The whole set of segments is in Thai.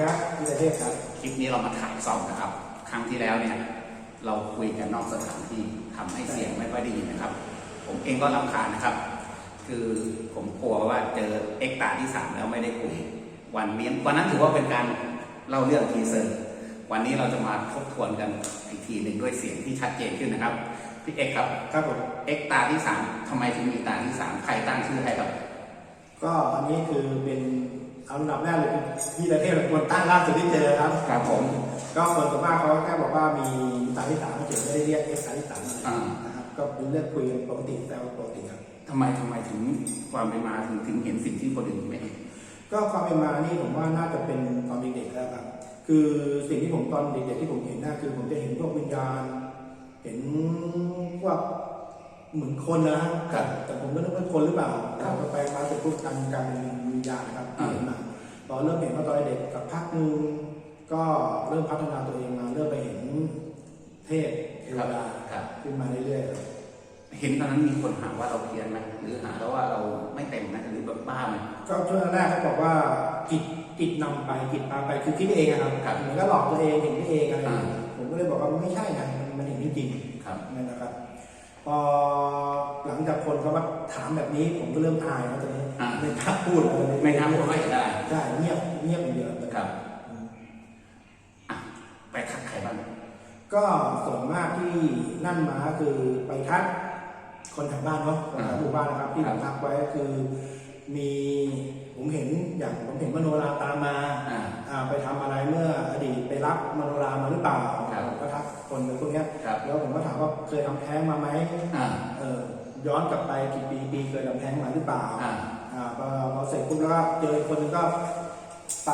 ครับพี่ประเทศครับ คลิปนี้เรามาถ่ายซ่อมนะครับ ครั้งที่แล้วเนี่ยเราคุยกันนอกสถานที่ทำให้เสียงไม่ค่อยได้ยินนะครับ ผมเองก็รำคาญนะครับ คือผมกลัวว่าเจอเอ็กตาที่สามแล้วไม่ได้คุย วันนี้วันนั้นถือว่าเป็นการเล่าเรื่องทีเซอร์วันนี้เราจะมาทบทวนกันอีกทีหนึ่งด้วยเสียงที่ชัดเจนขึ้นนะครับพี่เอกครับครับผมเอ็กตาที่สามทำไมถึงมีตาที่สามใครตั้งชื่อให้ครับ ก็อันนี้คือเป็น เอาอันดับแรกเลยคือพี่ประเทศเป็นคนตั้งล่าสุดที่เจอครับ ครับผม ก็คนส่วนมากเขาแค่บอกว่ามีตาที่สามเฉยไม่ได้เรียกเอ็กซ์ตาที่สามอะไรอ่า นะครับก็เป็นเรื่องคุยกันปกติแต่ปกติครับ ทำไมทำไมถึงความเป็นมาถึงถึงเห็นสิ่งที่คนอื่นไม่เห็นก็ความเป็นมานี่ผมว่าน่าจะเป็นตอนเด็กๆแล้วครับ คือสิ่งที่ผมตอนเด็กๆที่ผมเห็นน่าคือผมจะเห็นพวกวิญญาณ เห็นพวกเหมือนคนนะครับแต่ผมก็นึกว่าคนหรือเปล่าครับแต่ไปมาเสร็จปุ๊บการการเป็นวิญญาณนะครับที่อ่าเห็นมาต อนเริ่มเห็นว่าตอนเด็กกับพักหนึงก็เริ่มพัฒนาตัวเองมาเริ่มไปเห็นเทพเทวดาครับขึ้นมาเรื่อยๆครับเห็นตอนนั้นมีคนหาว่าเราเพี้ยนไหมหรือหาแล้วว่าเราไม่เต็มไหมหรือแบบบ้าไหมก็ช่วงแรกเขาบอกว่าจิตจิตนำไปจิตพาไปคือคิดเองอะครับครับเหมือนก็หลอกตัวเองเห็นไปเองอะไรอย่างเงี้ยอ่าผมก็เลยบอกว่าไม่ใช่นะมันมันเห็นจริงครับๆนั่นนะครับ พอหลังจากคนเขามาถามแบบนี้ ผมก็เริ่มอายแล้วตอนนี้อ่าไม่กล้าพูดแล้วตอนนี้ไม่ทำก็ไม่ ได้ใช่เงียบเงียบอย่างเดียวครับอะไปทักใครบ้างก็ส่วนมากที่นั่นมาคือไปทักคนแถวบ้านเนาะคนแถวหมู่บ้านนะครับ ที่ผมทักไว้ก็คือมีผมเห็นอย่างผมเห็นมโนราตามมาอ่าอ่าไปทำอะไรเมื่ออดีตไปรับมโนรามาหรือเปล่าครับผมก็ทักคนพวกเนี้ยครับแล้วผมก็ถามว่าเคยทำแท้งมาไหมอ่าเออย้อนกลับไปกี่ปีปีเคยทำแท้งมาหรือเปล่า อ่าอ่าพอพอเสร็จปุ๊บแล้วก็เจออีกคนนึงก็ไป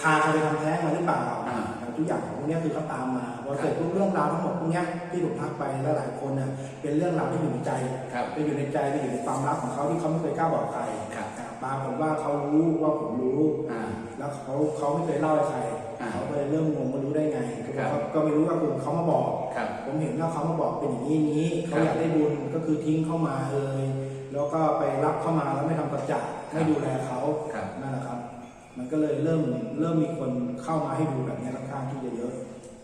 พาใครไปทำแท้งมาหรือเปล่าอ่าอ่าทุกอย่างพวกเนี้ยคือเขาตามมาพอเสร็จปุ๊บเรื่องราวทั้งหมดพวกเนี้ยที่ผมทักไปแล้วหลายคนน่ะเป็นเรื่องราวที่อยู่ในใจครับ ไปอยู่ในใจไปอยู่ในความลับของเขาที่เขาไม่เคยกล้าบอกใครครับ อ่าปาผมว่าเขารู้ว่าผมรู้ อ่า แล้วเขาเขาไม่เคยเล่าให้ใครอ่าเขาก็เลยเริ่มงงว่ารู้ได้ไงครับ เขาก็ไม่รู้ว่าคือเขามาบอก ครับ ผมเห็นว่าเขามาบอกเป็นอย่างนี้อย่างนี้ ครัเขาบ อยากได้บุญก็คือทิ้งเข้ามาเลย แล้วก็ไปรับเข้ามาแล้วไม่ทำประจักษ์ครับไม่ดูแลเขาครับ นั่นแหละครับ มันก็เลยเริ่มเริ่มมีคนเข้ามาให้ดูแบบนี้ค่อนข้างที่จะเยอะ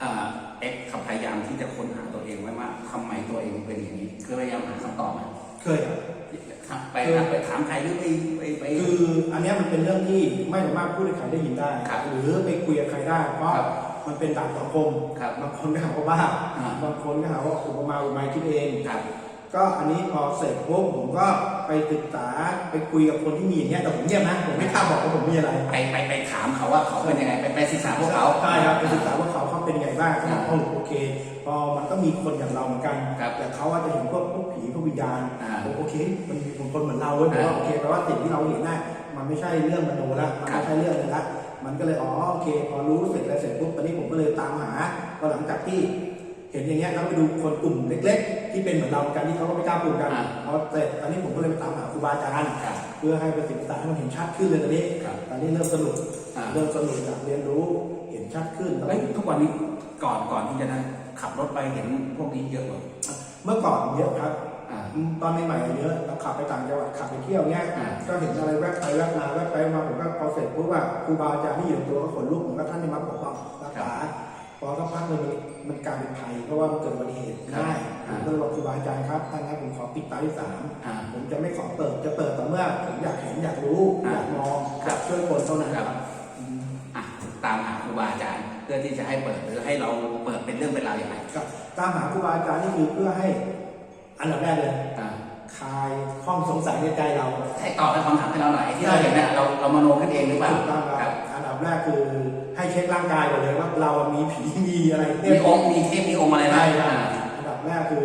อ่าเอ็กซ์พยายามที่จะค้นหาตัวเองไว้ว่าทำไมตัวเองเป็นอย่างนี้คือพยายามหาคำตอบไหมเคยครับครับไปไปถามใครหรือไปไปไป คืออันเนี้ยมันเป็นเรื่องที่ไม่สามารถพูดให้ใครได้ยินได้ ครับหรือไปคุยกับใครได้ เพราะครับมันเป็นดาบสังคมครับบางคนก็หาว่าบ้าอ่า บางคนก็หาว่าอุปมาอุปไมยคิดเอง ครับ ก็อันนี้พอเสร็จปุ๊บผมก็ไปศึกษาไปคุยกับคนที่มีอย่างเงี้ยแต่ผมเงียบนะผมไม่กล้าบอกว่าผมมีอะไรไปไปไปถามเขาว่าเขาเป็นยังไงไปไปศึกษาพวกเขาใช่ครับไปศึกษาว่าเขาเขาเป็นยังไงบ้างก็บอกอ่าโอ้โอเค พอมันก็มีคนอย่างเราเหมือนกันครับแต่เขาอาจจะเห็นพวกพวกผีพวกวิญญาณอ่าผมโอเค มันมีคนเหมือนเราเว้ยผมว่าอ่าโอเคแปลว่าสิ่งที่เราเห็นน่ะมันไม่ใช่เรื่องมโนละมันครับไม่ใช่เรื่องอะไรละมันก็เลยอ๋อโอเค พอรู้เสร็จแล้วเสร็จปุ๊บตอนนี้ผมก็เลยตามหาพอหลังจากที่เห็นอย่างเงี้ยแล้วไปดูคนกลุ่มเล็ก ๆ ที่เป็นเหมือนเราเหมือนกันที่เขาก็ไม่กล้าพูดกันอ่าพอเสร็จตอนนี้ผมก็เลยไปตามหาครูบาอาจารย์ครับเพื่อให้ไปศึกษาให้มันเห็นชัดขึ้นเลยตอนนี้ครับตอนนี้เริ่มสนุกอ่า เริ่มสนุกอยากเรียนรู้เห็นชัดขึ้นแล้ว เอ้ยทุกวันนี้ก่อนก่อนที่จะนั้นขับรถไปเห็นพวกนี้เยอะกว่า เมื่อก่อนเยอะครับอ่าอืมตอนใหม่ๆเยอะเราขับไปต่างจังหวัดขับไปเที่ยวเงี้ยอ่า ก็เห็นอะไรแวบไปแวบมาแวบไปมาผมก็พอเสร็จปุ๊บว่าครูบาอาจารย์ที่อยู่ในตัวก็ขนลุกเหมือนกับท่านที่มาปกป้องรักษา พอสักพักหนึ่งมันมันกลายเป็นภัยเพราะว่ามันเกิดอุบัติเหตุง่ายผมก็เลยบอกครูบาอาจารย์ครับท่านครับผมขอปิดตาที่สามอ่าผมจะไม่ขอเปิดจะเปิดแต่เมื่อผมอยากเห็นอยากรู้อ่าอยากมองครับช่วยคนเท่านั้นครับอืมอะตามหาครูบาอาจารย์เพื่อที่จะให้เปิดหรือให้เราเปิดเป็นเรื่องเป็นราวอย่างไรครับตามหาครูบาอาจารย์นี่คือเพื่อให้อันดับแรกเลยอ่าคลายข้องสงสัยในใจเราให้ตอบในคำถามให้เราหน่อยที่เราเห็นเนี่ยเราเรามโนขึ้นเองหรือเปล่าถูกต้องคครัรับบอันดับแรกคือ ให้เช็คร่างกายก่อนเลยว่าเรามีผีมีอะไรมีองค์มีเทพมีองค์อะไรไหมใช่ครับอ่าอันดับแรกคือ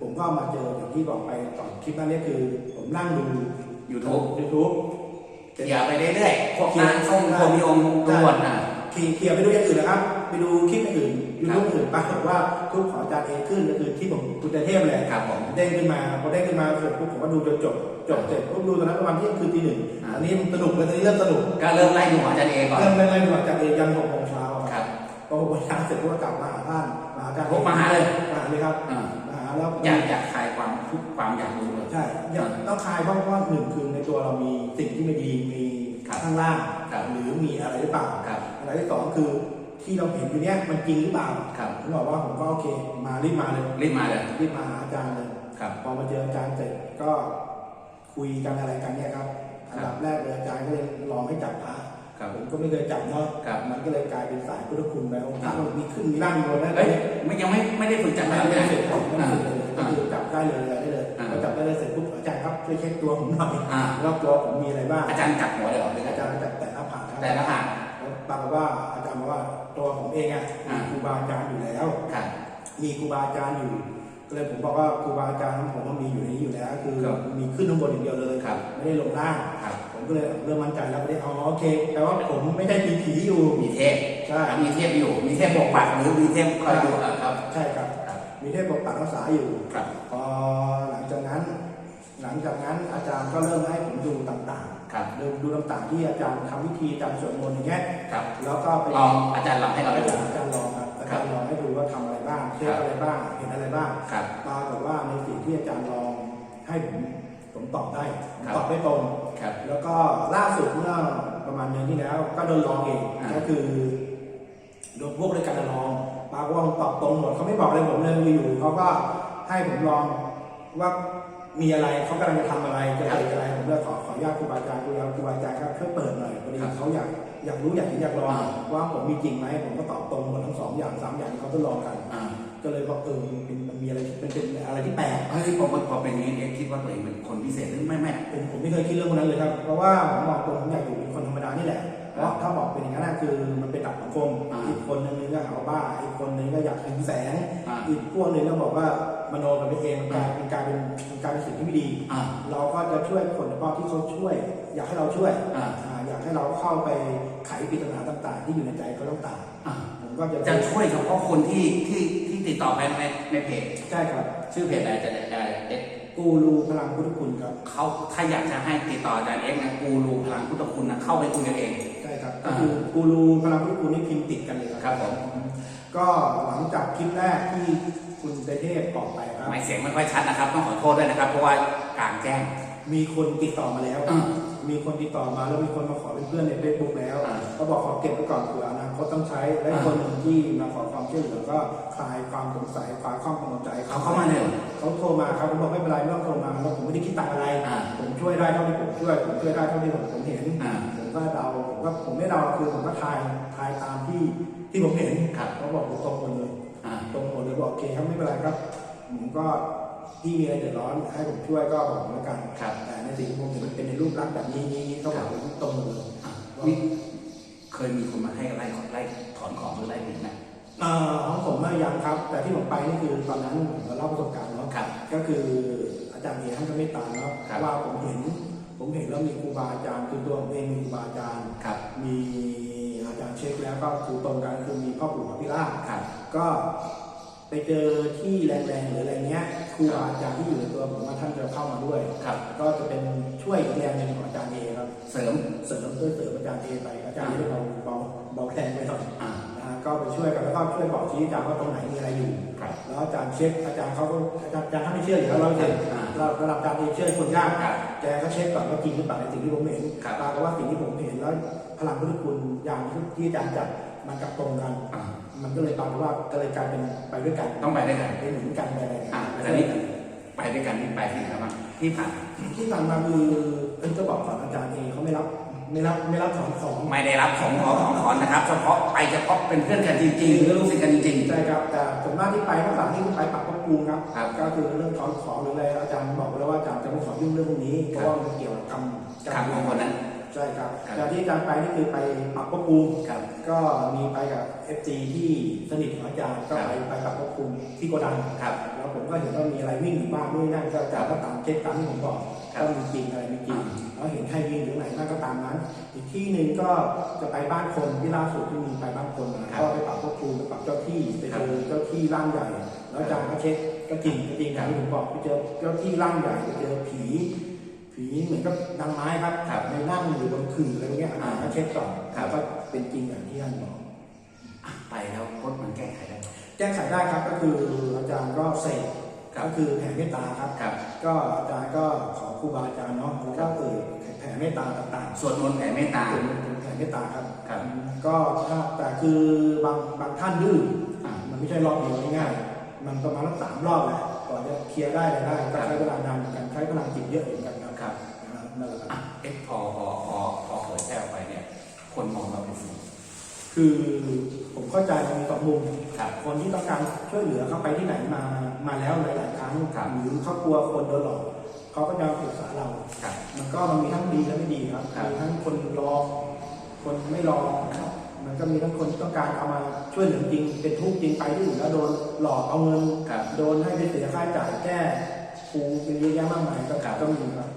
ผมก็มาเจออย่างที่บอกไปตอนคลิปนั้นเนี่ยคือ ผมนั่งดูยูทูบยูทูบ อย่าไปเรื่อยๆพวกนั้นทรงพวกมีองค์ตรวจอะขี่เขี่ยไปดูอย่างอื่นนะครับ ไปดูคลิปอื่นยูครัทูบบอื่นปรากฏว่าทุกขออาจารย์เอขึ้นก็คือที่ผมคุณเทพเลยครับผมเด้งขึ้นมาพอเด้งขึ้นมาเสร็จปุ๊บผมก็ดูจนจบจบเสร็จปุ๊บดูตอนนั้นประมาณเที่ยงคืนตีหนึ่งอ่าอันนี้มันสนุกเลยตอนนี้เริ่มสนุกก็เริ่มไล่ดูของอาจารย์เองก่อนเริ่มเล่นเล่นดูอาจารย์เอยันหกโมงเช้าอะครับพอหกโมงเช้าเสร็จปุ๊บก็กลับมาหาท่านมาหาอาจารย์พบมาหาเลยมาหาเลยครับอ่ามาหาแล้วอยากอยากคลายความทุกข์ความอยากรู้เลยใช่อยากต้องคลายเพราะว่าหนึ่งคือในตัวเรามีสิ่งที่ไม่ดีมีครับข้างล่างครับหรือมีอะไรหรือเปล่าครับอะไรที่สองคือ ที่เราเห็นอยู่เนี้ยมันจริงหรือเปล่าครับผมบอกว่าผมก็โอเค มารีบมาเลยรีบมาเลยรีบมาหาอาจารย์เลยครับ พอมาเจออาจารย์เสร็จก็คุยกันอะไรกันเนี่ยครับครับอันดับแรกเลยอาจารย์ก็เลยลองให้จับพระครับผมก็ไม่เคยจับเนาะครับมันก็เลยกลายเป็นสายพุทธคุณแล้วครับมีขึ้นมีล่างมีบนได้เฮ้ยไม่ยังไม่ไม่ได้ฝึกจับไม่ได้ได้เลยเสร็จผมไม่ได้อ่าเสร็จเลยก็คือจับได้เลยอะไรได้เลยอ่าพอจับได้เลยเสร็จปุ๊บอาจารย์ครับช่วยเช็คตัวผมหน่อยอ่าว่าตัวผมมีอะไรบ้างอาจารย์จับหัวเลยเหรอหรืออาอาจาจารรย์ย์จับแต่หน้าผากครับแต่ละหางแล้วปรากฏว่าอาจารย์บอกว่า ตัวผมเองอะอ่ามีครูบาอาจารย์อยู่แล้วครับมีครูบาอาจารย์อยู่ก็เลยผมบอกว่าครูบาอาจารย์ของผมมันมีอยู่ในนี้อยู่แล้ว คือครับมีขึ้นข้างบนอย่างเดียวเลยครับไม่ได้ลงล่างครับผมก็เลยเริ่มมั่นใจแล้วก็ได้อ๋อโอเคแปลว่าผมไม่ได้มีผีอยู่มีเทพใช่มีเทพอยู่ มีเทพปกปักหรือมีเทพคอยดูอะครับ ใช่ครับครับ มีเทพปกปักรักษาอยู่ครับพอหลังจากนั้น หลังจากนั้นอาจารย์ก็เริ่มให้ผมดูต่าง ครับๆเริ่มดูต่างๆที่อาจารย์ทำพิธีอาจารย์สวดมนต์อย่างเงี้ยครับแล้วก็ไปลองอาจารย์ลองให้เราอาดูจารย์อาจารย์ลองครับอาจารย์ลองให้ดูว่าทำอะไรบ้างเทปอะไรบ้างเห็นอะไรบ้างครับปรากฏว่าในสิ่งที่อาจารย์ลองให้ผมผมตอบได้ผมครับตอบได้ตรงครับแล้วก็ล่าสุดเมื่อประมาณเดือนที่แล้ว ก็โดนลองเองอ่า ก็คือโดนพวกด้วยกันลองปรากฏว่าผมตอบตรงหมดเขาไม่บอกอะไรผมเลยอยู่ๆเขาก็ให้ผมลองว่า มีอะไรเขากำลังจะทำอะไรจะอะไรอะไรผมเลยขอขออนุญาตครูบาอาจารย์ครูบาครูบาอาจารย์ครับช่วยเปิดหน่อยพอดีเขาอยากอยากรู้อยากเห็นอยากลองว่าผมมีจริงไหมผมก็ตอบตรงหมดทั้งสองอย่างสามอย่างที่เขาทดลองกันอ่าก็เลยบอกเออมันเป็นมันมีอะไรเป็นเป็นอะไรที่แปลกเฮ้ยพอพอเป็นอย่างนี้เอ็กซ์คิดว่าตัวเองเป็นคนพิเศษหรือไม่ไม่ผมผมไม่เคยคิดเรื่องพวกนั้นเลยครับเพราะว่าผมมองตรงผมอยากอยู่เป็นคนธรรมดานี่แหละเพราะถ้าบอกเป็นอย่างนั้นนะคือมันเป็นดับสังคมอ่าอีกคนนึงก็หาว่าบ้าอีกคนนึงก็อยากเห็นแสงอ่าอีกพวกนึงก็บอกว่า มโนกันไปเองมันกลายเป็นกลายเป็นมันกลายเป็นสิ่งที่ไม่ดี อ่า เราก็จะช่วยคนเฉพาะที่เขาช่วย อยากให้เราช่วยอ่า อ่าอยากให้เราเข้าไปไขปริศนาต่าง ๆ ที่อยู่ในใจเขาต่างอ่าๆผมก็จะจะช่วยเฉพาะคนที่ที่ที่ติดต่อไปในในเพจ ใช่ครับชื่อเพจอะไรจะอะไรเอ็กซ์กูรูพลังพุทธคุณครับเขาถ้าอยากจะให้ติดต่ออาจารย์เอ็กซ์นะกูรูพลังพุทธคุณนะเข้าไปคุยกันเอง ใช่ครับก็อ่าคือกูรูพลังพุทธคุณนี่พิมพ์ติดกันเลยครับ ครับผม ก็หลังจากคลิปแรกที่ คุณเตเทพออกไปครับไม่เสียงไม่ค่อยชัดนะครับ ต้องขอโทษด้วยนะครับ เพราะว่ากลางแจ้ง มีคนติดต่อมาแล้ว อ่ามีคนติดต่อมาแล้วมีคนมาขอเป็นเพื่อนในเฟซบุ๊กแล้วอ่าก็บอกขอเก็บไว้ก่อนเผื่ออนาคตต้องใช้ และอ่าคนหนึ่งที่มาขอความช่วยเหลือก็คลายความสงสัยคลายความกังวลใจเขาเข้ามาเลยเหรอเขาโทรมาครับผมบอกไม่เป็นไรไม่ต้องโทรมาแล้วผมไม่ได้คิดตังค์อะไร อ่าผมช่วยได้เท่าที่ผมช่วย ผมช่วยได้เท่าที่ผมผมเห็น อ่าผมก็เดาผมก็ผมไม่เดาคือผมก็ทายทายตามที่ที่ผมเห็นครับ เขาบอกผมตรงหมดเลยอ่า ตรงหมดเลยบอกโอเคครับไม่เป็นไรครับผมก็ที่มีอะไรเดือดร้อนให้ผมช่วยก็บอกผมแล้วกันครับแต่ในสิ่งที่ผมเห็นมันเป็นในรูปลักษณ์แบบนี้นี้นี้เขาบอกผมตรงหมดเลยอะว่ามีเคยมีคนมาให้ไล่ไล่ถอนของหรือไล่ผิดไหมเอ่อของผมไม่ยังครับ แต่ที่ผมไปนี่คือตอนนั้นผมก็เล่าประสบการณ์เนาะครับก็คืออาจารย์เอท่านก็ไม่ตามเนาะครับว่าผมเห็น ผมเห็นแล้วมีครูบาอาจารย์คือตัวผมเองมีครูบาอาจารย์ครับมีอาจารย์เช็คแล้วก็คือตรงกันคือมีพ่อปู่พระพิราบครับก็ ไปเจอที่แรงๆหรืออะไรเงี้ยครูบาอาจารย์ที่อยู่ในตัวผมว่าท่านจะเข้ามาด้วยครับ ก็จะเป็นช่วยอีกแรงหนึ่งของอาจารย์เอครับเสริมเสริมช่วยเสริมอาจารย์เอไปอาจารย์เอเบาเบาเบาแรงไปหน่อยอ่านะฮะก็ไปช่วยกันแล้วก็ช่วยบอกชี้อาจารย์ว่าตรงไหนมีอะไรอยู่ครับแล้วอาจารย์เช็คอาจารย์เขาก็อาจารย์อาจารย์ท่านไม่เชื่ออยู่แล้วเราเห็นอ่าเราระดับอาจารย์เอเชื่อคนยากครับแกก็เช็คก่อนว่าจริงหรือเปล่าในสิ่งที่ผมเห็นครับปรากฏว่าสิ่งที่ผมเห็นแล้วพลังพุทธคุณอย่างที่อาจารย์จัดมันกลับตรงกันอ่า มันก็เลยปรากฏว่าก็เลยกลายเป็นไปด้วยกันต้องไปด้วยกันไปหนุนกันไปอะไรกันอ่าแต่นี้ไปด้วยกันนี่ไปที่ไหนบ้างที่ผ่านที่ผ่านมาคือเอ้ยจะบอกก่อนอาจารย์เองเขาไม่รับไม่รับไม่รับถอนของไม่ได้รับของขอของขอนนะครับ เฉพาะไปเฉพาะเป็นเพื่อนกันจริงๆหรือลูกศิษย์กันจริงใช่ครับแต่ส่วนมากที่ไปข้างหลังที่ไปปักพระปูนครับครับก็คือเรื่องถอนของหรืออะไรอาจารย์บอกไว้แล้วว่าอาจารย์จะไม่ขอยุ่งเรื่องพวกนี้เพราะว่ามันเกี่ยวกับกรรมๆคำของคนนั้น ใช่ครับครับ แต่ที่อาจารย์ไปนี่คือไปปักพระปูนครับ ก็มีไปกับเอฟซีที่สนิทของอาจารย์ก็ไปไปปักพระปูนที่โกดังครับ แล้วผมก็เห็นว่ามีอะไรวิ่งอยู่บ้างด้วยนั่นก็อาจารย์ก็ตามเช็คตามที่ผมบอกครับว่ามีจริงอะไรไม่จริงแล้วเห็นใครวิ่งอยู่ไหนนั่นก็ตามนั้น อีกที่หนึ่งก็จะไปบ้านคนที่ล่าสุดที่มีไปบ้านคนมาก็ไปปรับพวกครูไปปรับเจ้าที่ไปเจอเจ้าที่ร่างใหญ่แล้วอาจารย์ก็เช็คก็จริงก็จริงอย่างที่ผมบอกไปเจอเจ้าที่ร่างใหญ่ไปเจอผี ผีเหมือนกับนางไม้ครับครับในนั่งอยู่บนขื่ออะไรเงี้ยอาจารย์ก็เช็คก่อนครับแล้วก็เป็นจริงอย่างที่ท่านบอกอะไปแล้วพดมันแก้ไขได้ไหมแก้ไขได้ครับก็คืออาจารย์ก็เสกครับก็คือแผ่เมตตาครับครับ ก็อาจารย์ก็ขอพครูบาอาจารย์เนาะแล้วก็เอ่ยแผ่เมตตาต่างสวดมนต์แผ่เมตๆตาเป็นเป็นแผ่เมตตาครับครับก็ถ้าแต่คือบางบางท่านดื้ออ่ามันไม่ใช่รอบเดียวง่ายๆมันประมาณสักสามรอบแหละก่อนจะเคลียร์ได้อะไรได้ก็ใช้เวลานานเหมือนกันใช้พลังจิตเยอะเหมือนกันครับครับ นะครับนั่นแหละครับอะเอ๊ะพอพอพอพอเผยแพร่ออกไปเนี่ย คนมองเราเป็นสิ่งคือผมเข้าใจมันมีสองมุมครับคนที่ต้องการช่วยเหลือเขาไปที่ไหนมามาแล้วหลาย ๆ ครั้งครับหรือเขากลัวคนโดนหลอกเขาก็จะปรึกษาเราครับมันก็มันมีทั้งดีและไม่ดีครับครับมีทั้งคนรอ คนไม่รอครับมันก็มีทั้งคนที่ต้องการเอามาช่วยเหลือจริง เป็นทุกข์จริงไปที่อื่นแล้วโดนหลอกเอาเงินครับโดนให้ไปเสียค่าใช้จ่ายแก้ครูเป็นเยอะแยะมากมายก็ครับก็มีครับ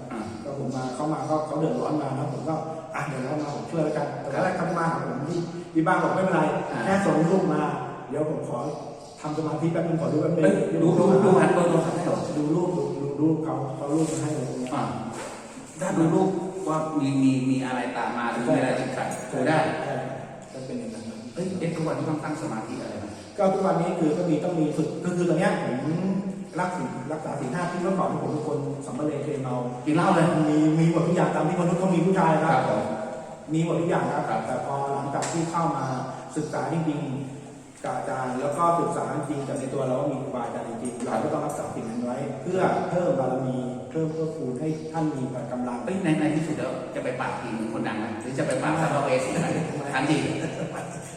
อ่าก็ผมมาเขามาก็เขาเดือดร้อนมานะผมก็อะเดือดร้อนมาผมช่วยแล้วกันแต่ครับแรกเขามาหาผมที่ที่บ้านบอกไม่เป็นไรอ่าแค่ส่งลูกมา เดี๋ยวผมขอทำสมาธิแป๊บนึงขอดูแป๊บนึงเอ้ยดูดูดูหันดูดูหันให้หรอดูรูปดูดูรูปเขาเขารูปมาให้อะไรอย่างเงี้ยอ่าถ้าดูรูปว่ามีมีมีอะไรตามมาหรือมีอะไรติดขัดดูได้ใช่ก็เป็นอย่างนั้นครับเอ้ยเอ๊ะทุกวันที่ต้องตั้งสมาธิอะไรไหมก็ทุกวันนี้คือก็มีต้องมีฝึกก็คือตอนเนี้ยผม รักศีลรักษาศีลห้าที่เมื่อก่อนผมเป็นคนสัมมาเลเทเมากินเหล้าเลย มีมีหมดทุกอย่างตามที่มนุษย์เขามีผู้ชายครับผมมีหมดทุกอย่างครับครับ แต่พอหลังจากที่เข้ามาศึกษาจริงๆกับอาจารย์แล้วก็ศึกษาจริงจากในตัวเราว่ามีครูบาอาจารย์จริงๆเราก็ต้องรักษาสิ่งนั้นไว้ เพื่อเพิ่มบารมีเพิ่มเพื่อคูณให้ท่านมีกำลังเอ้ยในในที่สุดแล้วจะไปปราบผีเหมือนคนดังไหมหรือจะไปปราบสัมภเวสีอะไรทันที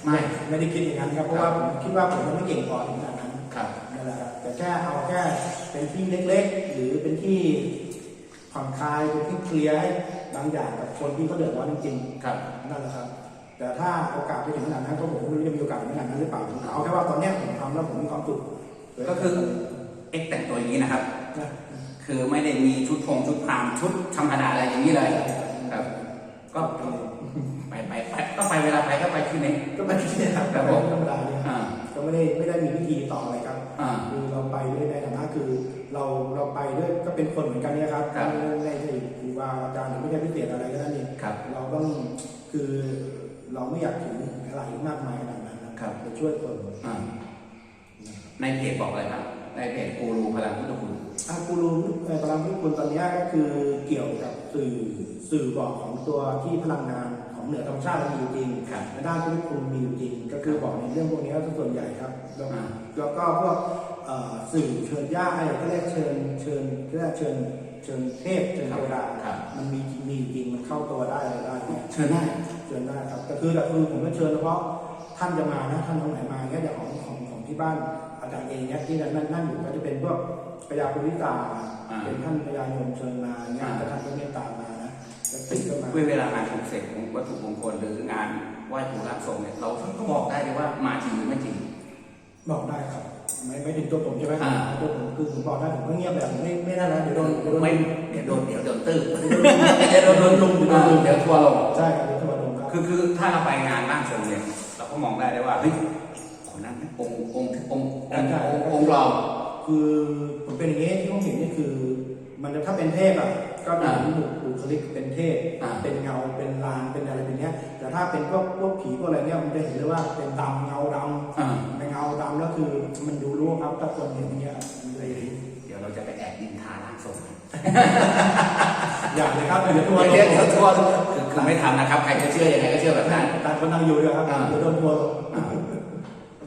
ไม่ไม่ได้คิดอย่างนั้นครับเพราะว่าผมคิดว่าผมยังไม่เก่งพอถึงขนาดนั้นครับ นั่นแหละครับแต่แค่เอาแค่เป็นที่เล็กๆ หรือเป็นที่ผ่อนคลายเป็นที่เคลียร์ให้บางอย่างกับคนที่เขาเดือดร้อนจริงครับๆนั่นแหละครับ แต่ถ้าโอกาสไปถึงขนาดนั้นก็ผมก็ไม่รู้จะมีโอกาสถึงขนาดนั้นหรือเปล่าผมเอาแค่ว่าตอนเนี้ยผมทำแล้วผมมีความสุขก็คือเอ็กแต่งตัวอย่างนี้นะครับ นะคือไม่ได้มีชุดธงชุดพรามชุดธรรมดาอะไรอย่างนี้เลยครับ ก็ไปไปไปก็ไปเวลาไปก็ไปคืนนี้ก็ไม่ได้เนี่ยครับครับผมธรรมดาเนี่ย อ่า ก็ไม่ได้ไม่ได้มีพิธีต่ออะไรครับอ่า คือเราไปด้วยในฐานะคือ เราเราไปด้วยก็เป็นคนเหมือนกันเนี่ยครับครับไม่ไม่ใช่ครูบาอาจารย์หรือไม่ใช่พิเศษอะไรก็นั่นเองครับเราต้องคือเราไม่อยากถืออะไรมากมายขนาดนั้นนะครับไปช่วยคนอ่าในเพจบอกอะไรครับในเพจกูรูพลังพุทธคุณอากูรูในพลังพุทธคุณตอนเนี้ยก็คือเกี่ยวกับสื่อสื่อบอกของตัวที่พลังงานของ เหนือธรรมชาติมันมีอยู่จริงครับในด้านพุทธคุณมีอยู่จริง ก็คือบอกในเรื่องพวกนี้ส่วนใหญ่ครับ แล้วอ่าแล้วก็พวกเอ่อสื่อเชิญญาติอะไรก็เรียกเชิญเชิญเรียกเชิญเชิญเทพเชิญเทวดาครับมันมีมีจริงมันเข้าตัวได้อะไรได้เนี่ยเชิญได้เชิญได้ครับแต่คือแต่คือผมก็เชิญเฉพาะท่านจะมานะท่านตรงไหนมาเนี่ยอย่างของของของที่บ้านอาจารย์เองเนี่ยที่นั่นนั่นนั่นอยู่ก็จะเป็นพวกพญาปุริตาอ่าเป็นท่านพญายมเชิญมาเนี่ยอ่าจะท่านก็เมตตามานะจะติ ดก็มาเวลางานของเสกของวัตถุมงคลหรืองานไหว้ปู่ร่างทรงเนี่ยเราก็บอกได้เลยว่ามาจริงหรือไม่จริง บอกได้ครับ ไม่ไม่ถึงตัวผมใช่ไหมอ่า ตัวผมคือผมบอกได้ผมก็เงียบแบบไม่ไม่ได้นะเดี๋ยวโดนเดี๋ยวโดนไม่เดี๋ยวโดนเดี๋ยวโดนตื้อเดี๋ยวโดนโดนลุมเดี๋ยวโดนลุมเดี๋ยวทัวร์ลง ใช่ครับเดี๋ยวโดนลุมครับคือคือถ้าเราไปงานร่างทรงเนี่ยเราก็มองได้เลยว่าเฮ้ยคนนั้นองค์องค์องค์องค์องค์องค์ปลอมคือผมเป็นอย่างนี้ที่ผมเห็นนี่คือ มันจะถ้าเป็นเทพอะก็เป็นอ่าบุบุคลิกเป็นเทพอ่าเป็นเงาเป็นลางเป็นอะไรเป็นเนี้ย แต่ถ้าเป็นพวกพวกผีพวกอะไรเนี้ยมันจะเห็นเลยว่าเป็นดำเงาดอ่าำเป็นเงาดำแล้วคือมันดูรู้ครับถ้าคนเห็นอย่างเงี้ยมันเลยเดี๋ยวเราจะไปแอบดินทาร่างทรงอยากเลยครับเดี๋ยวทัวร์ลเดี๋ยวงเดี๋ยวทัวร์คือคือไม่ทำนะครับใครจะเชื่อยังไงก็เชื่อแบบนั้นต่างคนต่างอยู่ด้วยครับอ่าเดี๋ยวโดนทัวร์ลงอ่า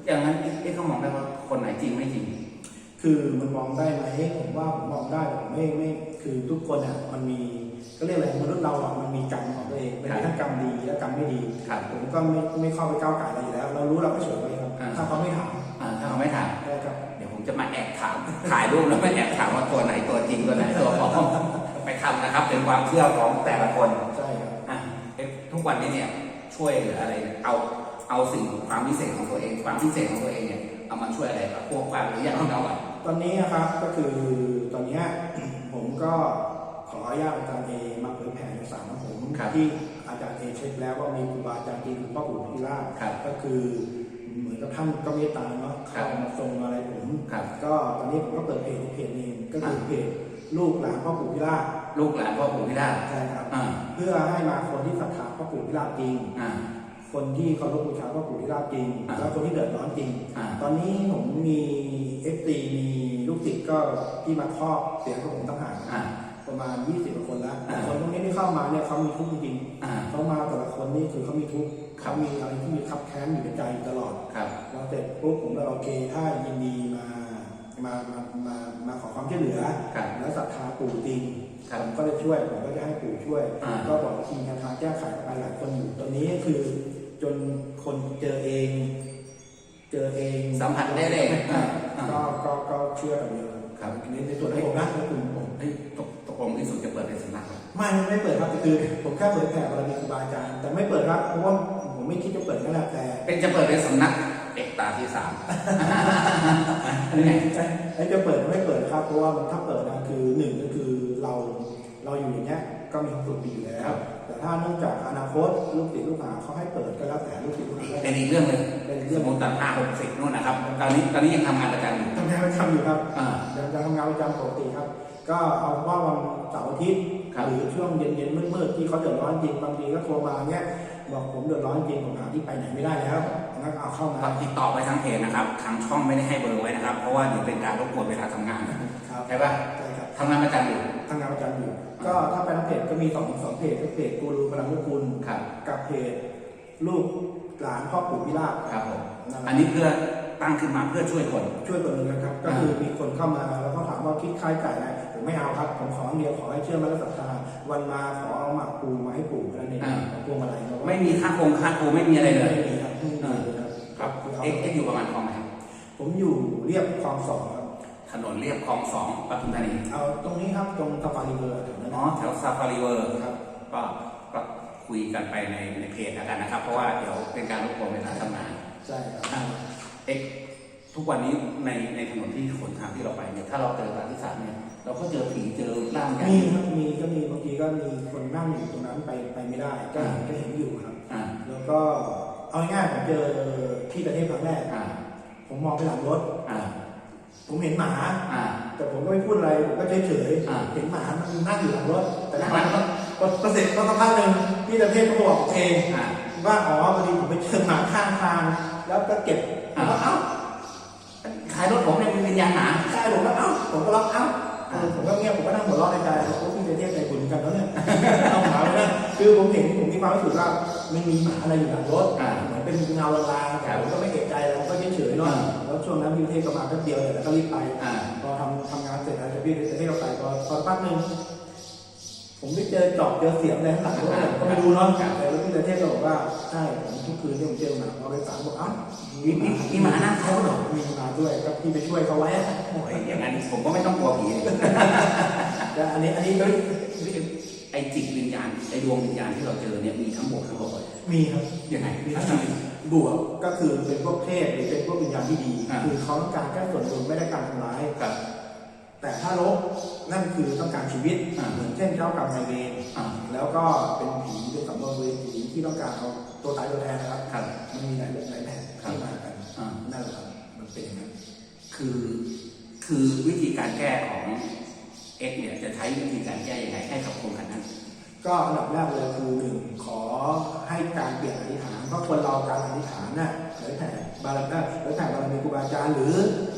อย่างนั้นเอ๊ะเขามองได้ว่าคนไหนจริงไม่จริง คือมันมองได้ไหมผมว่าผมมองได้ผมไม่ไม่คือทุกคนอะมันมีก็เรียกอะไรมนุษย์เราอะมันมีกรรมของตัวเองเป็นทั้งกรรมดีและกรรมไม่ดีครับผมก็ไม่ไม่เข้าไปก้าวไก่อะไรอยู่แล้ว เรารู้เราก็เฉยไปครับอ่าถ้าเขาไม่ถามอ่าถ้าเขาไม่ถามได้ครับเดี๋ยวผมจะมาแอบถามถ่ายรูปแล้วมาแอบถามว่าตัวไหนตัวจริงตัวไหนตัวปลอมไปทำนะครับเป็นความเชื่อของแต่ละคนใช่ครับอะเอ๊ะทุกวันนี้เนี่ยช่วยเหลืออะไรเนี่ยเอาเอาสิ่งความพิเศษของตัวเอง ความพิเศษของตัวเองเนี่ยเอามาช่วยอะไรกับพวกความหรืออย่างที่เราอะต อนนี้นะครับก็คือตอนเนี้ยผมก็ขออนุญาตอาจารย์เอมาเผยแผ่ในสารของผมครับที่อาจารย์เอเช็คแล้วว่ามีครูบาอาจารย์จริงคือพ่อปู่พิราชครับก็คือเหมือนกับท่านก็เมตตาเนาะครับเข้ามาทรงอะไรผมครับก็ตอนนี้ผมก็เปิดเพจอีกเพจหนึงก็คือเพจลูกหลานพ่อปู่พิราชลูกหลานพ่อปู่พิราชใช่ครับอ่าเพื่อให้มาคนที่ศรัทธาพ่อปู่พิราชจริงอ่าคนที่เคารพบูชาพ่อปู่พิราชจริงอ่าแล้วคนที่เดือดร้อนจริงอ่าตอนนี้ผมมีเอฟซีมีลูก ศิษย์ก็ที่มาครอบเสียงของผมต่างหากอ่าผประมาณ 20กว่าคนแล้วอ่าคนพวกนี้ที่เข้ามาเนี่ยเขามีทุกข์จริงอ่าๆเขามาแต่ละคนนี่คือเขามีทุกข์ครัเขาบมีอะไรที่มีคับแค้นอยู่ในใจอยู่ตลอด ครับพอเสร็จปุ๊บผมก็โอเคถ้ายินดีมามามามามาขอความช่วยเหลือ ครับแล้วศรัทธาปู่จริงครับผมก็จะช่วยผมก็จะให้ปู่ช่วย อ่า ก็บอกทีมทางแก้ไขไปหลายคนอยู่ตอนนี้คือจนคนเจอเอง เจอเองสัมผัสได้เลยอ่าอ่าก็ก็ก็เชื่อกันเยอะครับในในส่วนของผมนะในกลุ่มผมเฮ้ยตกตกลงที่สุดจะเปิดเป็นสำนักเหรอไม่ไม่เปิดครับคือผมแค่เผยแผ่บารมีครูบาอาจารย์แต่ไม่เปิดครับเพราะว่าผมไม่คิดจะเปิดนั่นแหละแต่ เป็นจะเปิดเป็นสำนักเอกตาที่สามหรือไงไอ้จะเปิดไม่เปิดครับเพราะว่ามันถ้าเปิดนะคือหนึ่งก็คือเราเราอยู่อย่างเงี้ย ก็มีความสุขดีอยู่แล้ว แต่ถ้าเนื่องจากอนาคตลูกศิษย์ลูกหาเขาให้เปิดก็แล้วแต่ลูกศิษย์ลูกหาเป็นอีกเรื่องเลยเป็นสเรื่องมมติตัดห้าหกสิบนู่นนะครับ ตอนนี้ตอนนี้ยังทำงานประจำอยู่ทำงานประจำอยู่ครับอ่า ยังยังทำงานประจำปกติครับ ก็เอาว่าวันเสาร์อาทิตย์ครับ หรือช่วงเย็นๆมืดๆที่เขาเดือดร้อนจริงบางทีก็โทรมาเงี้ยบอกผมเดือดร้อนจริงผมหาที่ไปไหนไม่ได้แล้วงั้นเอาเข้ามาครับติดต่อไปทางเพจนะครับ ทางช่องไม่ได้ให้เบอร์ไว้นะครับ เพราะว่าเดี๋ยวเป็นการรบกวนเวลาทำงาน ครับใช่ปะใช่ครับทำงานประจำอยู่ทำงานประจำอยู่ ก็ถ้าไปทางเพจก็มีสองสองเพจก็เพจกูรูพลังลูกคุณครับกับเพจลูกหลานพ่อปู่พิราบครับผมนั่นแหอัละนนี้เพื่อตั้งขึ้นมาเพื่อช่วยคนช่วยคนหนึ่งนะครับ ก็คือมีคนเข้ามาแล้วก็ถามว่าคิดค่ายจ่ายอะไรผมไม่เอาครับผมขออย่างเดียวขอให้เชื่อมั่นและศรัทธาวันมาขอเอาหมากปูมาให้ปู่แค่นั้นเองอ่าเอาพวงมาลัยมาไม่มีค่าโครงค่าครูไม่มีอะไรเลยไม่มีครับไม่มีเลยครับครับคือเอาเอ็กเอ็กอยู่ประมาณคลองไหนครับผมอยู่เรียบคลองสองครับ ถนนเรียบคลองสองปทุมธานีเอาตรงนี้ครับตรงสะพานริเวอร์แถวนั้นอ๋อแถวซาฟารีเวอร์ครับก็ก็คุยกันไปในในเพจแล้วกันนะครับ เพราะว่าเดี๋ยวเป็นการรบกวนเวลาทำงานใช่ครับอะเอ็กทุกวันนี้ในในถนนที่ขนทางที่เราไปเนี่ยถ้าเราเจอตาที่สามเนี่ยเราก็เจอผีเจอร่างใหญ่มีครับมีก็มีบางทีก็มีคนนั่งอยู่ตรงนั้นไปไปไม่ได้ก็อ่าก็เห็นอยู่ครับอ่าแล้วก็เอาง่ายๆผมเจอที่ประเทศครั้งแรกอ่าผมมองไปหลังรถอ่า ผมเห็นหมา อ่า แต่ผมก็ไม่พูดอะไรผมก็เฉยเฉยๆอ่า เห็นหมามันนั่งอยู่หลังรถแต่นั่นั่งงหหลัลังงรรถถพอเสร็จก็สักพักหนึ่งพี่ตะเทพก็บอกเองอ่า ว่าอ๋อพอดีผมไปเจอหมาข้างทาง แล้วก็เก็บผมก็เอ้าขายรถผมเนี่ยมีวิญญาณหมาใช่ผมก็เอ้าผมก็รับเอ้าอ่าผมก็เงียบผมก็นั่งหัวเราะในใจโอ้พี่ตะเทพใจบุญกันแล้วเนี่ยเอาหมาไปนะคือผมเห็นผมมีความรู้สึกว่ามันมีหมาอะไรอยู่หลังรถอ่า เหมือนเป็นเงาลางๆแต่ผมก็ไม่เอกใจแล้วผมก็เฉยๆเนาะ อ่าแล้ว ช่วงนั้นพี่ตะเทพก็มาแป๊บเดียวเลยแล้วก็รีบไปอ่า พอทำทำงานเสร็จแล้วจะพี่จะให้เราไปพอพอแป๊บนึงผมไม่เจอจอบเจอเสียงอะไรข้างหลังรถเนี่ยก็ไม่รู้เนาะแต่แล้วพี่เทพก็บอกว่าใช่ผมทุกคืนที่ผมเจอหมาเราไปฝังบอกเอ้ามีมีมีหมานั่งเขาเหรอ มีมาด้วยก็พี่ไปช่วยเขาไว้โอ้ยอย่างนั้นผมก็ไม่ต้องกลัวผีเลยแต่อันนี้อันนี้ไอ้จิตวิญญาณไอ้ดวงวิญญาณที่เราเจอเนี่ยมีทั้งบวกทั้งลบเลยมีครับ ยังไงมีทั้ทั้งงที่ บวกก็คือเป็นพวกเทพหรือเป็นพวกวิญญาณที่ดีอ่า คือเขาต้องการแค่ส่วนบุญไม่ได้การทำร้ายกับ แต่ถ้าลบนั่นคือต้องการชีวิตอ่าเหมือนเช่นเจ้ากรรมนายเวรอ่า แล้วก็เป็นผีเป็นสัมภเวสีที่ต้องการเอาตัวตายตัวแทนนะครับ ครับ มันมีหลายหลายแบบครับที่มากันอ่า นั่นแหละครับมันเป็นอย่างนั้นคือคือวิธีการแก้ของเอ็กเนี่ยจะใช้วิธีการแก้ยังไงให้กับคนคนนั้น ก็อันดับแรกเลยคือหนึ่งขอให้การเปลี่ยนอธิษฐาน เพราะคนเราการอธิษฐานน่ะหรือแต่บารมีหรือแต่บารมีครูบาอาจารย์หรือ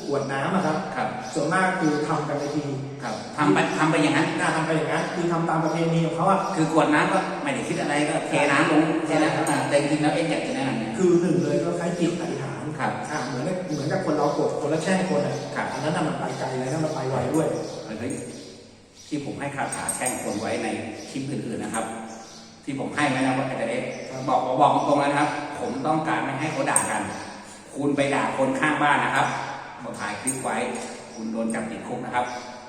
กรวดน้ำอะครับ ครับ ส่วนมากคือทำกันในทีครับทำไปทำไปอย่างนั้น น่าทำไปอย่างนั้นคือทำตามประเพณีของเขาอะคือกรวดน้ำก็ไม่ได้คิดอะไรก็เทน้ำลงแค่นั้นอ่าแต่จริงๆแล้วเอ็กอยากจะแนะนำเนี่ย คือหนึ่งเลยก็ใช้จิตอธิษฐานครับอ่าเหมือนกับเหมือนกับคนเรากดคนละแช่งคนอะครับ อันนั้นน่ะมันไปไกลเลยนะมันไปไวด้วย เฮ้ยที่ผมให้คาถาแช่งคนไว้ในคลิปอื่นๆนะครับ ที่ผมให้ไว้นะว่าอาจารย์เอ็กบอกบอกตรงๆแล้วนะครับ ผมต้องการไม่ให้เขาด่ากัน คุณไปด่าคนข้างบ้านนะครับผมถ่ายคลิปไว้ คุณโดนจับติดคุกนะครับ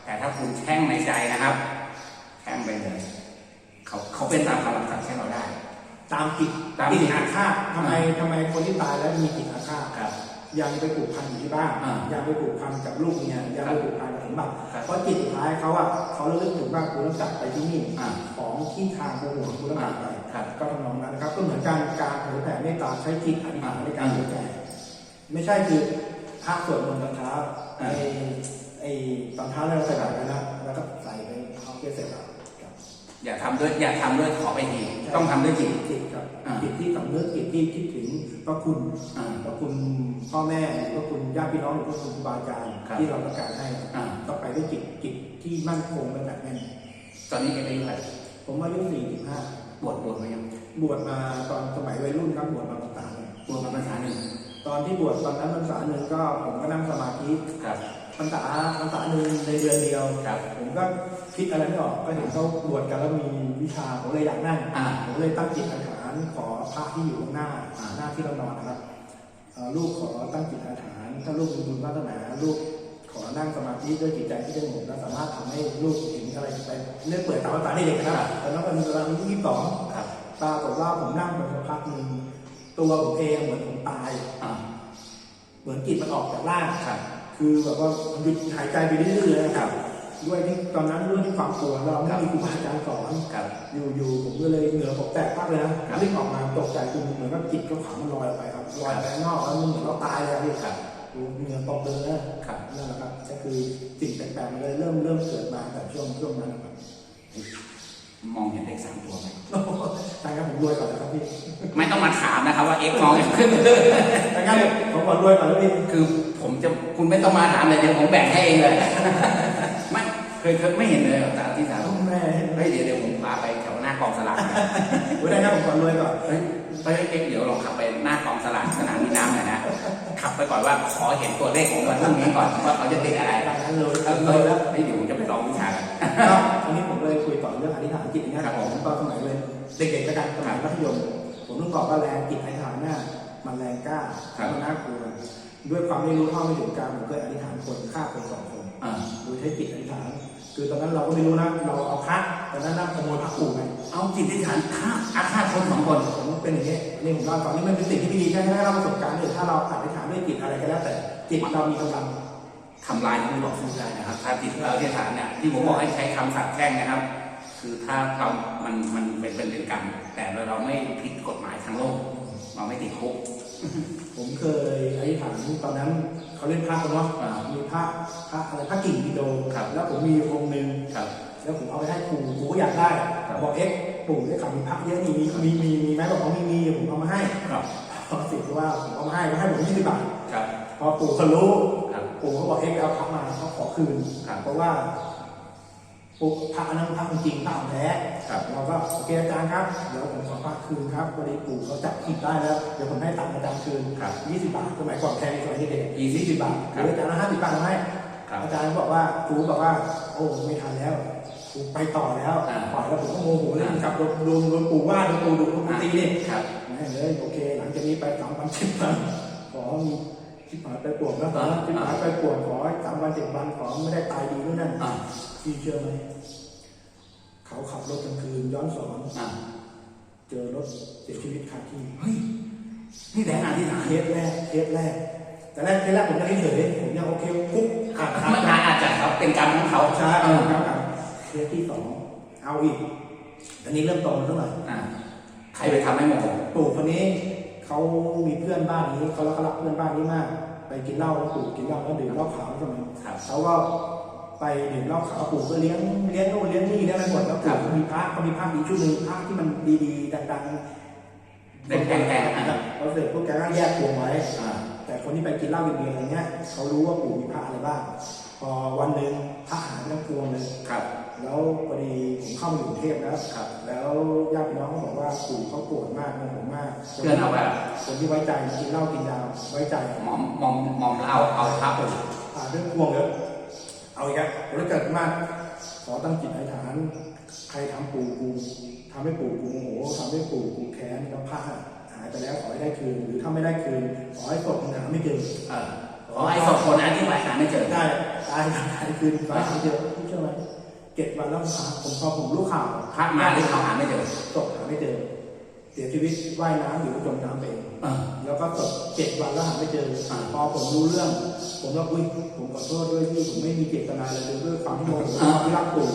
แต่ถ้าคุณแช่งในใจนะครับแช่งไปเลยเขาเขาเป็นตามคำสั่งสั่งแช่งเราได้ ตามจิตตามจิจิตตอาฆาตทำไมทำไมคนที่ตายแล้วมีจิตอาฆาตครับ ยังไปผูกพันอยู่ที่บ้านอ่ายังไปผูกพันกับลูกเมียยังไปผูกพันกับสมบัติครับ เพราะจิตสุดท้ายเขาอะเขาระลึกถึงว่ากูต้องกลับไปที่นี่อ่าของที่ทางกูห่วงกูต้องกลับไป ครับ ก็ทำนองนั้นนะครับ ก็เหมือนการการเผยแผ่เมตตาใช้จิตอธิษฐานในการเผยแผ่ไม่ใช่คือพระสวดมนต์ตอนเช้าอ่าไอ้ไอ้ตอนเช้าเราใส่บาตรกันนะแล้วก็ใส่ไปเขาเกสเสร็จแล้วครับ อย่าทำด้วยอย่าทำด้วยขอไปทีต้องทำด้วยจิตจิตครับอ่าจิตที่สำนึกจิตที่คิดถึงพระคุณอ่าพระคุณพ่อแม่หรือพระคุณญาติพี่น้องหรือพระคุณครูบาอาจารย์ครับที่เราต้องการให้อ่าต้องไปด้วยจิตจิตที่มั่นคงและหนักแน่นตอนนี้เอ็กอายุเท่าไหร่ผมอายุสี่สิบห้าบวชบวชมายังบวชมาตอนสมัยวัยรุ่นครับบวชมาภาษาเนี่ยบวชมาภาษาหนึ่งตอนที่บวชตอนนั้นภาษาหนึ่งก็ผมก็นั่งสมาธิครับภาษาภาษาหนึ่งในเดือนเดียวครับผมก็ คิดอะไรไม่ออกก็เห็นเขาบวชกันแล้วมีวิชาผมเลยอยากนั่งอ่า ผมเลยตั้งจิตอธิษฐานขอพระที่อยู่ข้างหน้าอ่าหน้าที่เรานอนนะครับเอ่อลูกขอตั้งจิตอธิษฐาน ถ้าลูกมีบุญวาสนาลูกขอนั่งสมาธิด้วยจิตใจที่สงบและสามารถทำให้ลูกเห็นอะไรไปเรื่องเปิดตาภาษาเด็กนะครับตอนนั้นเป็นเวลาอายุยี่สิบสองครับ ปรากฏว่าผมนั่งไปสักพักหนึ่งตัวผมเองเหมือนผมตาย อ่า เหมือนจิตมันออกจากร่างครับ คือแบบว่าหยุดหายใจไปเรื่อยๆเลยนะครับ ด้วยที่ตอนนั้นด้วยที่ความกลัวเราไม่มีครูบาอาจารย์สอนครับอยู่ๆผมก็เลยเหงื่อผมแตกมากเลยนะครับรีบออกมาตกใจคือเหมือนกับจิตก็ขามันลอยออกไปครับลอยไปข้างนอกแล้วมันเหมือนเราตายเลยอะพี่ครับเหงื่อตกเลยนะครับนั่นแหละครับก็คือสิ่งแปลกๆมันเลยเริ่มเริ่มเกิดมาแต่ช่วงช่วงนั้นนะครับมองเห็นเลขสามตัวไหมทางนั้นผมรวยก่อนนะครับพี่ ไม่ต้องมาถามนะครับว่าเอ็กซ์มองเห็นขึ้นทางนั้นผมขอรวยก่อนแล้วพี่ คือผมจะคุณไม่ต้องมาถามเลยเดี๋ยวผมแบ่งให้เองเลยไม่ เคยเคยไม่เห็นเลยเหรอแต่ที่สามต้องแม่เฮ้ยเดี๋ยวเดี๋ยวผมพาไปแถวหน้ากองสลากนะไว้ได้ครับผมขอรวยก่อนเฮ้ยเฮ้ยเอ็กซ์เดี๋ยวเราขับไปหน้ากองสลากสนามบินน้ำหน่อยนะขับไปก่อนว่าขอเห็นตัวเลขของวันพรุ่งนี้ก่อนว่าเขาจะติดอะไรทางนั้นรวยเออรวยแล้วเฮ้ยเดี๋ยวผมจะไปลองวิชากันก็อันนี้ผมเลยคุยต่อเรื่องอธิษฐานจิตอย่างเงี้ยครับผมตอนสมัยเลยเด็กๆกระกันสมัยมัธยมผมต้องบอกว่าแรงจิตอธิษฐานเนี่ยมันแรงกล้าครับมันน่ากลัวด้วยความไม่รู้เท่าไม่ถึงการผมเคยอธิษฐานคนฆ่าคนสองคนอ่าโดยใช้จิตอธิษฐาน คือตอนนั้นเราก็ไม่รู้นะเราเอาพระตอนนั้นนั่งขโมยพระปู่ไงเอาจิตที่ฐานฆ่าอาฆาตคนสองคนผมเป็นอย่างนี้นี่ผมเล่าให้ฟังนี่มันเป็นสิ่งที่ไม่ดีแค่ให้เราประสบการณ์เลยถ้าเราอธิษฐานด้วยจิตอะไรก็แล้วแต่จิตเรามีกำลังทำลายผู้ต่อสู้ได้นะครับถ้าจิตเราที่ฐานเนี่ยที่ผมบอกให้ใช้คำสัตย์แช่งนะครับ คือถ้าเรามันมันเป็นเป็นเป็นกรรมแต่เราไม่ผิดกฎหมายทางโลก เราไม่ติดคุก ผมเคยอธิษฐานตอนนั้นเขาเล่นพระกันเนาะอ่ามีพระพระอะไรพระกิ่งกิโดครับแล้วผมมีองค์หนึ่งครับแล้วผมเอาไปให้ปู่ปู่ก็อยากได้ครับบอกเอ๊ะปู่ได้ข่าวมีพระเยอะนี่มีมีมีมีไหมบอกเขามีมีผมเอามาให้ครับพอสิว่าผมเอามาให้ก็ให้ผมยี่สิบบาทครับพอปู่เขารู้ครับปู่เขาบอกเอ๊ะไปเอาพระมาเขาขอคืนครับเพราะว่า ปู่พระอันนั้นพระจริงพระของแท้ครับเราก็โอเคอาจารย์ครับเดี๋ยวผมขอพระคืนครับวันนี้ปู่เขาจับผิดได้แล้วเดี๋ยวผมให้ตังค์อาจารย์คืนครับยี่สิบบาทสมัยก่อนแพงสมัยเด็กยี่สิบยี่สิบบาทคหรัรืบออาจารย์ละห้าสิบบาทเอาให้ครับอาจารย์บอกว่าครูบอกว่า โอ้ไม่ทันแล้วครูไปต่อแล้วอ่าปล่อยแล้วผมก็โมโหเลยกลับโดนโดนโดนปู่ว่าโดนปู่ดุโดนปู่ตีนี่ครับแม่งเลยโอเค หลังจากนี้ไปสามวันสิบวันขอมี ชิบหายไปปวดแล้วขอชิบหายไปปวดขอสามวันเจ็ดวันขอไม่ได้ตายดีด้วยนั่นอ่าพี่เชื่อไหมเขาขับรถกลางคืนย้อนสอนอ่าเจอรถเสียชีวิตคาที่เฮ้ยนี่แรงงานที่ฐานเคสแรกเคสแรก แต่แรกเคสแรกผมยังเฉยๆผมยังโอเคคุกขาดขาดมันอาจจะเขาเป็นกรรมของเขาใช่เออครับครับเคสที่สองเอาอีกอันนี้เริ่มโตเท่าไหร่อ่าใครไปทำให้โมโหปู่คนนี้ เขามีเพื่อนบ้านนี้เขารักรักเพื่อนบ้านนี้มาก ไปกินเหล้าแล้วปู่กินเหล้าแล้วดื่มเหล้าขาวใช่ไหมครับเขาก็ไปดื่มเหล้าขาวปู่ก็เลี้ยงเลี้ยงนู่นเลี้ยงนี่เลี้ยงอะไรหมดแล้วครัปู่บก็มีพระเขามีพระดีชุดหนึ่งพระที่มันดีๆดังๆแดงๆๆอะเขาเสร็จพวกแกก็แยกพวงไว้อ่าแต่คนที่ไปกินเหล้าเบียร์อะไรเงี้ยเขารู้ว่าปู่มีพระอะไรบ้าง พอวันหนึ่งพระหายทั้งพวงเลยครับ แล้วพอดีผมเข้ามาอยู่กรุงเทพแล้วครับ แล้วญาติพี่น้องเขาบอกว่าปู่เขาโกรธมากโมโหมากเพื่อนเอาแบบคนที่ไว้ใจกินเหล้ากินยาไว้ใจมอมมอมมอมเอาเอาพระไปอ่าเรื่องพวงเลยเอาอีกแล้วผมเลยเกิดมากขอตั้งจิตอธิษฐานใครทำปู่กูทำให้ปู่กูโมโหทำให้ปู่กูแค้นแล้วพระหายไปแล้วขอให้ได้คืนหรือถ้าไม่ได้คืนขอให้ศพมันหาไม่เจอเออขอให้สองคนนั้นที่หมายหาไม่เจอ ได้ตายหายคืนขอให้หาไม่เจอพี่เชื่อไหมเจ็ดวันแล้วหาผมพอผมรู้ข่าวพระมาหรือเขาหาไม่เจอศพหาไม่เจอ เสียชีวิตว่ายน้ำอยู่จมน้ำไปเองแล้วก็ศพเจ็ดวันแล้วหาไม่เจออ่าพอผมรู้เรื่อง ผมก็อุ้ยผมขอโทษด้วยที่ผมไม่มีเจตนาเลยด้วยความที่โมโหความที่รักปู่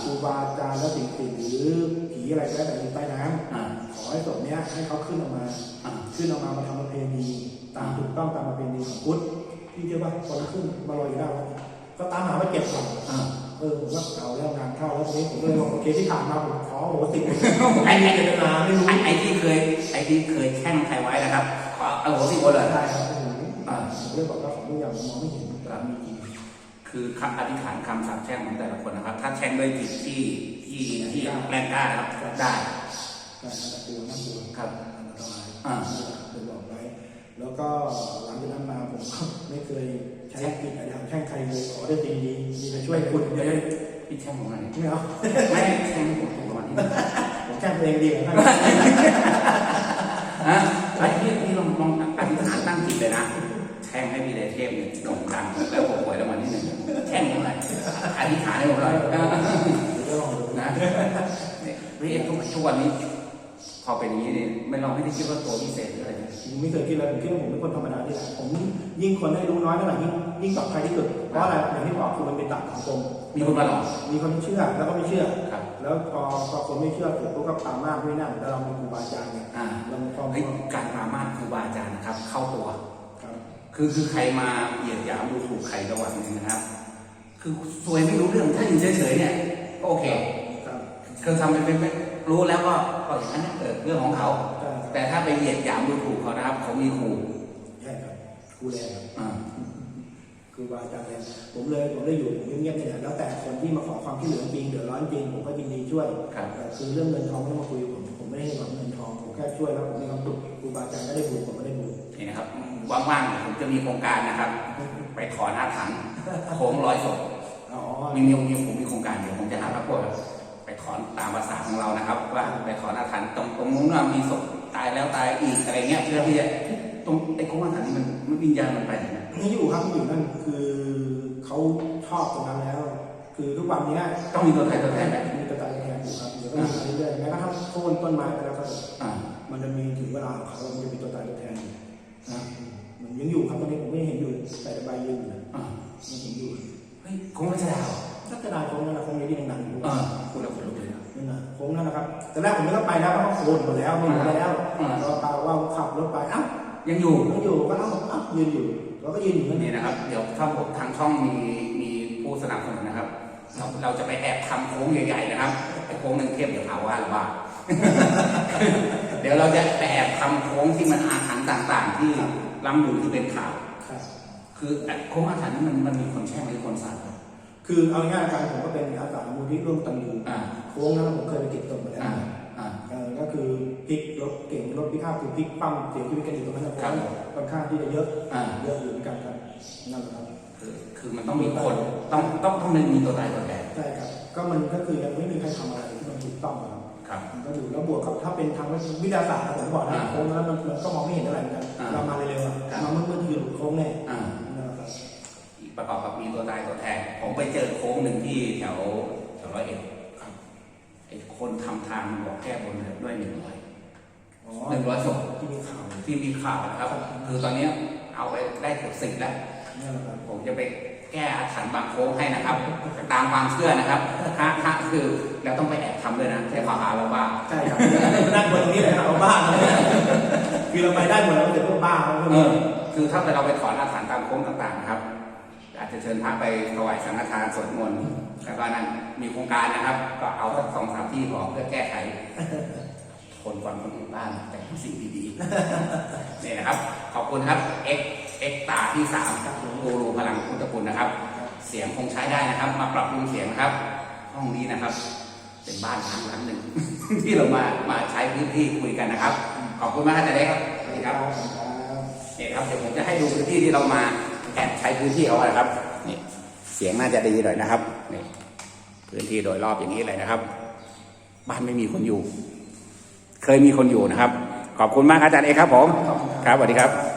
ครูบาอาจารย์และสิ่งสิ่งหรือผีอะไรก็แล้วแต่อยู่ใต้น้ำขอให้ศพเนี้ยให้เขาขึ้นออกมาอ่าขึ้นออกมามาทำประเพณีตามถูกต้องตามประเพณีของพุทธ พี่เชื่อป่ะคนขึ้นมาลอยอยู่หน้าวัดก็ตามหาว่าเก็บของอ่าเออผมก็เอาแล้วงานเข้าแล้วทีนี้ผมก็เลยบอกโอเคที่ผ่านมาผมขอโหสิไม่มีเจตนาไม่รู้ไอ้ไอ้ที่เคยไอ้ที่เคยแช่งใครไว้นะครับขอเอาหัวที่คนเลยได้ครับโอ้โหอ่าผมเลยบอกว่าของทุกอย่างผมมองไม่เห็นแต่มีจริงคือคำอธิษฐานคำสาปแช่งของแต่ละคนนะครับ ถ้าแช่งด้วยจิตที่ที่ที่แรงกล้านะครับได้ใช่น่ากลัวน่ากลัวครับอันตรายอ่าเคยบอกไว้แล้วก็หลังจากนั้นมาผมก็ ไม่เคยใช้กิจอะไรแข่งใครเลยขอได้ดีดีมีแต่ช่วยคุณเดี๋เดี๋ยยววพี่แช่งผมหน่อยไม่เอาไม่แช่งผมถูกรางวัลที่หนึ่งผมแค่ตัวเองดีกว่าท่านฮะไอ้พี่พี่ลองลองอธิษฐานตั้งจิตเลยนะแช่งให้พี่เดชเทพเนี่ยโด่งดังแล้วผมหวยรางวัลที่หนึ่งแช่งผมหน่อยอธิษฐานให้ผมหน่อยเดี๋ยวจะลองดูนะเนี่ยพี่เอ็ทุกทุกวันนี้ พอเป็นอย่างนี้นี่ไม่ลองไม่ได้คิดว่าตัวพิเศษหรืออะไรนะผมไม่เคยคิดเลยผมคิดว่าผมเป็นคนธรรมดาที่ไหนผมยิ่งคนได้รู้น้อยเท่าไหร่ยิ่งยิ่งตอบใครที่สุดเพราะอะไรอย่างที่บอกคือมันเป็นตับสังคมมีคนมาหลอกมีคนเชื่อแล้วก็ไม่เชื่อครับแล้วพอพอคนไม่เชื่อเสร็จปุ๊บก็ตามมากด้วยนั่นแล้วเราเป็นครูบาอาจารย์เนี่ยอ่าเราพอเฮ้ยการปรามาสครูบาอาจารย์นะครับ เข้าตัวครับคือคือใครมาเหยียดหยามดูถูกใครระหว่างนึงนะครับ คือซวยไม่รู้เรื่องถ้าอยู่เฉยๆเนี่ยก็โอเคครับคือทำเป็นไม่ รู้แล้วก็ก็อย่างนั้นนะเออเรื่องของเขาใช่ครับแต่ถ้าไปเหยียดหยามดูถูกเขานะครับเขามีครูใช่ครับครูแรงครับอ่าครูบาอาจารย์แรงผมเลยผมได้อยู่ผมเงียบๆเนี่ยแล้วแต่คนที่มาขอความช่วยเหลือจริงเดือดร้อนจริงผมก็ยินดีช่วยครับแต่คือเรื่องเงินทองไม่ต้องมาคุยกับผมผมไม่ได้หวังเงินทองผมแค่ช่วยแล้วผมมีความสุขครูบาอาจารย์ก็ได้บุญผมก็ได้บุญนี่นะครับว่างๆผมจะมีโครงการนะครับ ไปถอนอาถรรพ์โค้งร้อยศพอ๋อมีมีมีผมมีโครงการเดี๋ยวผมจะหาพระพวกไปถ อนตามภาษาของเรานะครับ ว่าไปถอนอาถรรพ์ตรงตรงนู้นว่ามีศพตายแล้วตายอีกอะไรเงี้ยเพื่อที่จะตรงไอ้โค้งอาถรรพ์นี่มันมันวิญญาณมันไปไหนนะไม่อยู่ครับไม่อยู่นั่นคือเขาชอบตรงนั้นแล้ว คือทุกวันเนี้ยต้องมีตัวไทยตัวแทนไหมมีกระจายแทนอยู่ครับเดี๋ยวก็มีมาเรื่อยๆแม้กระทั่งโค่นต้นไม้ไปแล้วก็อ่ามันจะมีถึงเวลาของเขาแล้วมันจะมีตัวตายตัวแทนอยู่นะมันยังอยู่ครับตอนนี้ผมไม่เห็นอยู่แต่ใบยืนอยู่นะอ่ายังเห็นอยู่เฮ้ยโค้งไม่ใช่ดาวถ้ากระดาษโค้งนั่นนะโค้งนี้ที่ดังๆอยู่อ่าพูดแล้วขนลุก โค้งนั่นนะครับแต่แรกผมไม่ต้องไปแล้วเพราะเขาโคนหมดแล้วไม่เหลือแล้วอ่าเราเปล่าว่าขับรถไปอ้าวยังอยู่ยังอยู่ก็เอ้าอ้าวยืนอยู่เราก็ยืนอยู่นั่นนี่นะครับ เดี๋ยวถ้าผมทางช่องมีมีผู้สนับสนุนนะครับ เราเราจะไปแอบทำโค้งใหญ่ๆนะครับไอ้โค้งหนึ่งเทียบเดี๋ยวหาว่าหรือว่าเดี๋ยวเราจะไปแอบทำโค้งที่มันอาถรรพ์ต่าง ๆ ที่ล้ำลือที่เป็นข่าวครับคือไอ้โค้งอาถรรพ์นั้นมันมันมีคนแช่งหรือคนสั่งครับคือเอาง่ายๆการผมก็เป็นอาสามูลที่ร่วมตันยูอ่า โค้งนั้นผมเคยไปเก็บตกมาแล้วอ่าอ่า เออก็คือพลิกรถเก่งรถพิฆาตคือพลิกปั้มเสียชีวิตกันอยู่ตรงนั้นนะเพครัราะบว่าค่อนข้างที่จะเยอะอ่า เยอะอยู่เหมือนกันครับนั่นแหละครับ คือคือมันต้องมีคนต้องต้องต้องมีตัวตายตัวแทนใช่ครับ ก็มันก็คือยังไม่มีใครทำอะไรที่มันถูกต้องครับครับ มันก็อยู่แล้วบวกกับถ้าเป็นทางวิทยาศาสตร์นะผมบอกนะอ่าโค้งนั้นมันมันก็มองไม่เห็นอะไรเหมือนกันอ่าเรามาเร็วๆอะครับ มามืดๆคือหลุดโค้งแน่อ่า นั่นแหละครับประกอบกับมีตัวตายตัวแทน ผมไปเจอโค้งหนึ่งที่แถวแถวร้อยเอ็ดครับ ไอ้คนทำทางมันบอกแก้บนด้วยหนึ่งร้อยอ๋อหนึ่งร้อยศพที่มีข่าวที่มีข่าวนะครับ คือตอนนี้เอาไปได้เกือบสิบแล้วนั่นแหละครับผมจะไปแก้อาถรรพ์บางโค้งให้นะครับ ตามความเชื่อนะครับฮะฮะคือเราต้องไปแอบทำด้วยนะใช่ขอหาเราว่าใช่ครับนั่งบนตรงนี้เลยครับเอาบ้าคือเราไปได้หมดแล้วแต่พวกบ้าเขาเออคือถ้าเราไปถอนอาถรรพ์ตามโค้งต่างๆนะครับอาจจะ เชิญพระไปถวายสังฆทานสวดมนต์แล้วก็นั้นมีโครงการนะครับ ก็เอาสักสองสามที่พอเพื่อแก้ไข คนฟังคนอื่นบ้านแต่งสิ่งดีๆนี่นะครับ ขอบคุณครับ X X ตาที่สามกูรูพลังพุทธคุณนะครับ เสียงคงใช้ได้นะครับ มาปรับปรุงเสียงนะครับ ห้องนี้นะครับ เป็นบ้านทางหลังหนึ่ง ที่เรามามาใช้พื้นที่คุยกันนะครับ ขอบคุณมากครับอาจารย์เล็กครับสวัสดีครับนี่ครับเดี๋ยวผมจะให้ดูพื้นที่ที่เรามาแอบใช้พื้นที่เขานะครับนี่เสียงน่าจะดีหน่อยนะครับนี่พื้นที่โดยรอบอย่างนี้เลยนะครับ บ้านไม่มีคนอยู่ เคยมีคนอยู่นะครับ ขอบคุณมากครับอาจารย์เอกครับผม ครับสวัสดีครับ